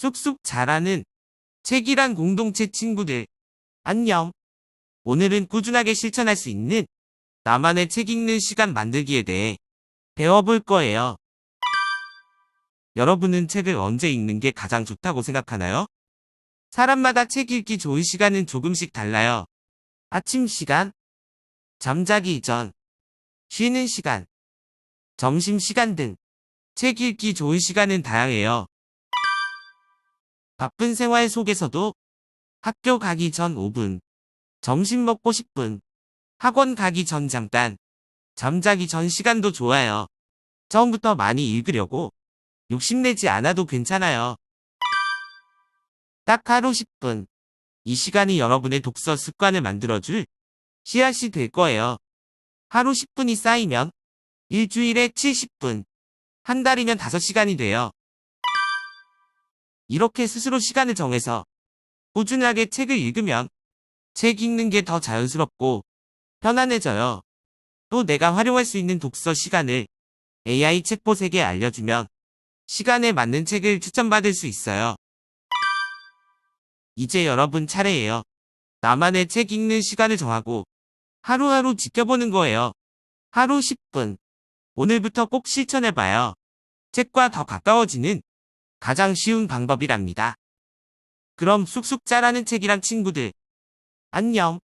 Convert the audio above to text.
쑥쑥 자라는 책이란 공동체 친구들. 안녕. 오늘은 꾸준하게 실천할 수 있는 나만의 책 읽는 시간 만들기에 대해 배워볼 거예요. 여러분은 책을 언제 읽는 게 가장 좋다고 생각하나요? 사람마다 책 읽기 좋은 시간은 조금씩 달라요. 아침 시간, 잠자기 전, 쉬는 시간, 점심 시간 등 책 읽기 좋은 시간은 다양해요. 바쁜 생활 속에서도 학교 가기 전 5분, 점심 먹고 10분, 학원 가기 전 잠깐, 잠자기 전 시간도 좋아요. 처음부터 많이 읽으려고 욕심내지 않아도 괜찮아요. 딱 하루 10분. 이 시간이 여러분의 독서 습관을 만들어줄 씨앗이 될 거예요. 하루 10분이 쌓이면 일주일에 70분, 한 달이면 5시간이 돼요. 이렇게 스스로 시간을 정해서 꾸준하게 책을 읽으면 책 읽는 게 더 자연스럽고 편안해져요. 또 내가 활용할 수 있는 독서 시간을 AI 책봇에게 알려주면 시간에 맞는 책을 추천받을 수 있어요. 이제 여러분 차례예요. 나만의 책 읽는 시간을 정하고 하루하루 지켜보는 거예요. 하루 10분. 오늘부터 꼭 실천해봐요. 책과 더 가까워지는 가장 쉬운 방법이랍니다. 그럼 쑥쑥 자라는 책이랑 친구들. 안녕.